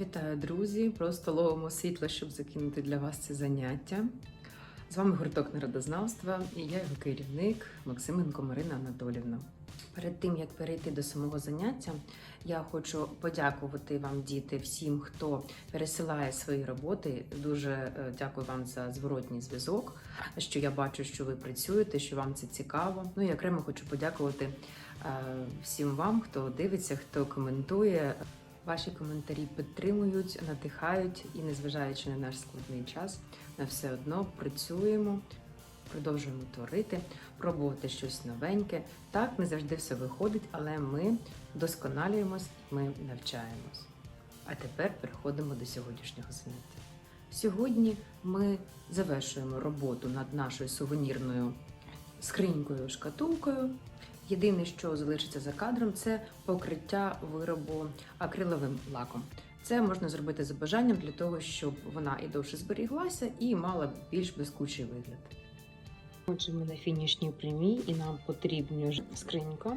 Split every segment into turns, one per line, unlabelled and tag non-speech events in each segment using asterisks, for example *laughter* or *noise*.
Вітаю, друзі! Просто ловимо світло, щоб закинути для вас це заняття. З вами гурток народознавства і я його керівник Максименко Марина Анатолівна. Перед тим як перейти до самого заняття, я хочу подякувати вам, діти, всім, хто пересилає свої роботи. Дуже е, дякую вам за зворотній зв'язок, що я бачу, що ви працюєте, що вам це цікаво. Ну і окремо хочу подякувати е, всім вам, хто дивиться, хто коментує. Ваші коментарі підтримують, надихають і, незважаючи на наш складний час, ми все одно працюємо, продовжуємо творити, пробувати щось новеньке. Так, не завжди все виходить, але ми вдосконалюємось, ми навчаємось. А тепер переходимо до сьогоднішнього заняття. Сьогодні ми завершуємо роботу над нашою сувенірною скринькою шкатулкою. Єдине, що залишиться за кадром, це покриття виробу акриловим лаком. Це можна зробити за бажанням для того, щоб вона і довше зберіглася, і мала більш блискучий вигляд. Отже, ми на фінішній прямій, і нам потрібна скринька,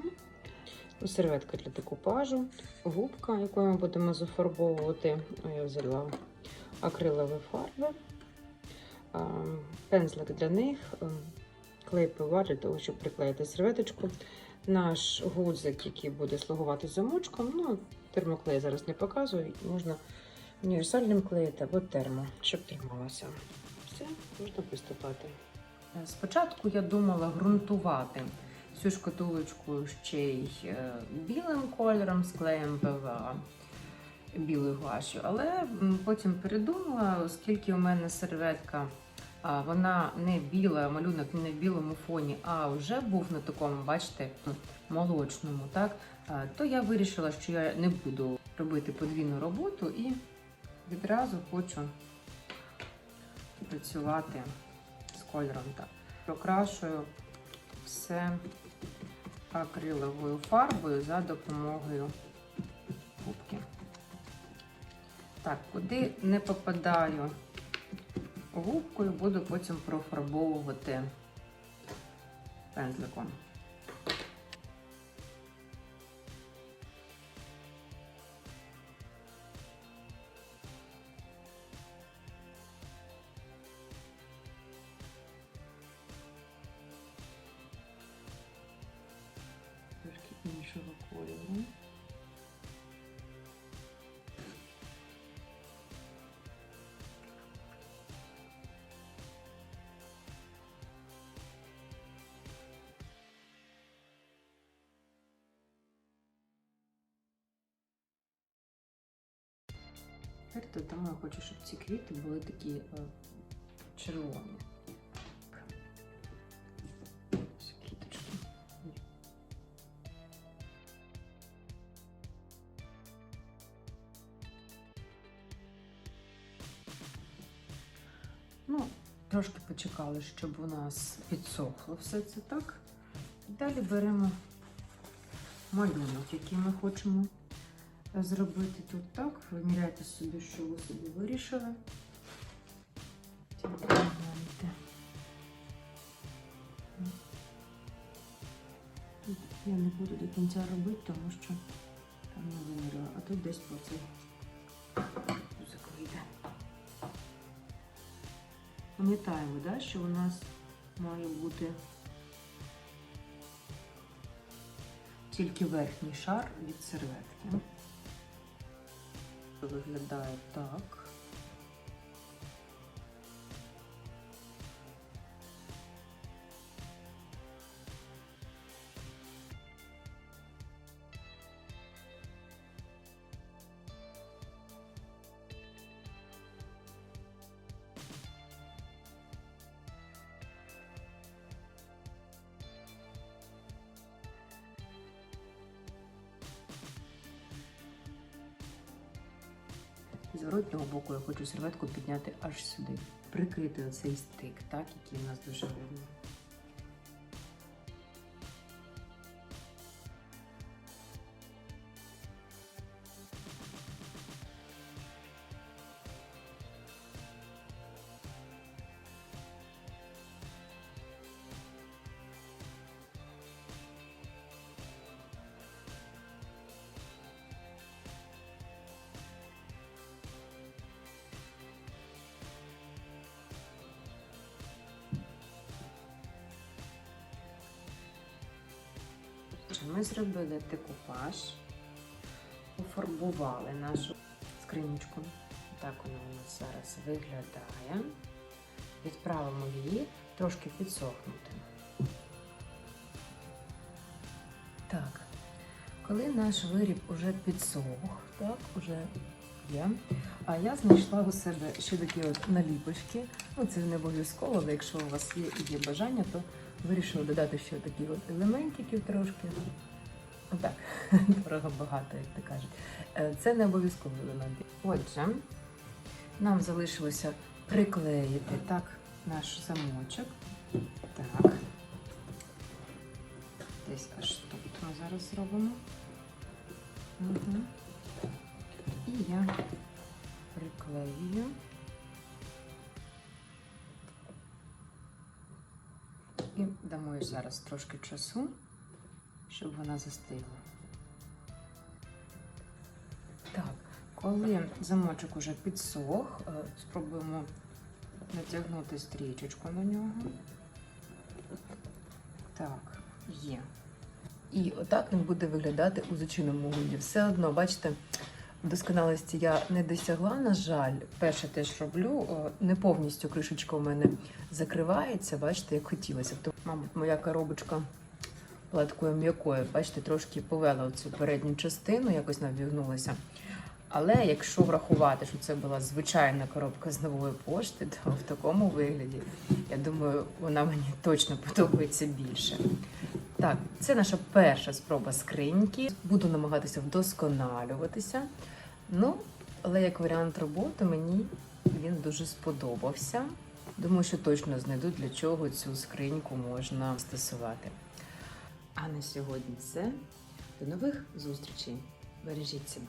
серветка для декупажу, губка, якою ми будемо зафарбовувати. Я взяла акрилові фарби, пензлик для них, клей пива для того, щоб приклеїти серветочку. Наш гудзик, який буде слугувати замочком, ну, термоклей зараз не показую, можна універсальним клеїти або термо, щоб трималося. Все, можна приступати. Спочатку я думала ґрунтувати цю шкатулочку ще й е, білим кольором з клеєм ПВА, білою гуашю, але потім передумала, оскільки у мене серветка вона не біла, малюнок не в білому фоні, а вже був на такому, бачите, молочному, так, то я вирішила, що я не буду робити подвійну роботу і відразу хочу працювати з кольором. Так. Прокрашую все акриловою фарбою за допомогою губки. Так, куди не попадаю губкою буду потім профарбовувати пензликом. Трошки іншого кольору. Тепер тому я хочу, щоб ці квіти були такі е, червоні. Ну, трошки почекали, щоб у нас підсохло все це так. Далі беремо малюнок, який ми хочемо зробити тут так. Виміряйте собі, що ви собі вирішили. Тут я не буду до кінця робити, тому що там не виміряю, а тут десь по цей вийде. Пам'ятаємо, да, що у нас має бути тільки верхній шар від серветки виглядає так. З зворотнього боку я хочу серветку підняти аж сюди, прикрити оцей стик, так, який у нас дуже видно. Ми зробили декупаж, пофарбували нашу скринічку. Так вона у нас зараз виглядає. Відправимо її трошки підсохнути. Так, коли наш виріб уже підсох, так, уже є. А я знайшла у себе ще такі от наліпочки. Ну, це не обов'язково, але якщо у вас є, є бажання, то вирішила додати ще такі от елементиків трошки. Отак, дорого *laughs* багато, як то кажуть. Е, Це не обов'язкові елементи. Отже, нам залишилося приклеїти так наш замочок. Так. Десь аж тут ми зараз зробимо. Угу. І я приклеюю. І дамо зараз трошки часу, щоб вона застигла. Так, коли замочок уже підсох, е, спробуємо натягнути стрічечку на нього. Так, є. І отак він буде виглядати у зачиненому вигляді. Все одно, бачите, досконалості я не досягла, на жаль. Перше теж роблю. Не повністю кришечка у мене закривається, бачите, як хотілося. То, мабуть, моя коробочка була м'якою. Бачите, трошки повела цю передню частину, якось навігнулася. Але якщо врахувати, що це була звичайна коробка з нової пошти, то в такому вигляді, я думаю, вона мені точно подобається більше. Так, це наша перша спроба скриньки. Буду намагатися вдосконалюватися. Ну, але як варіант роботи мені він дуже сподобався. Думаю, що точно знайду, для чого цю скриньку можна стосувати. А на сьогодні все. До нових зустрічей. Бережіть себе.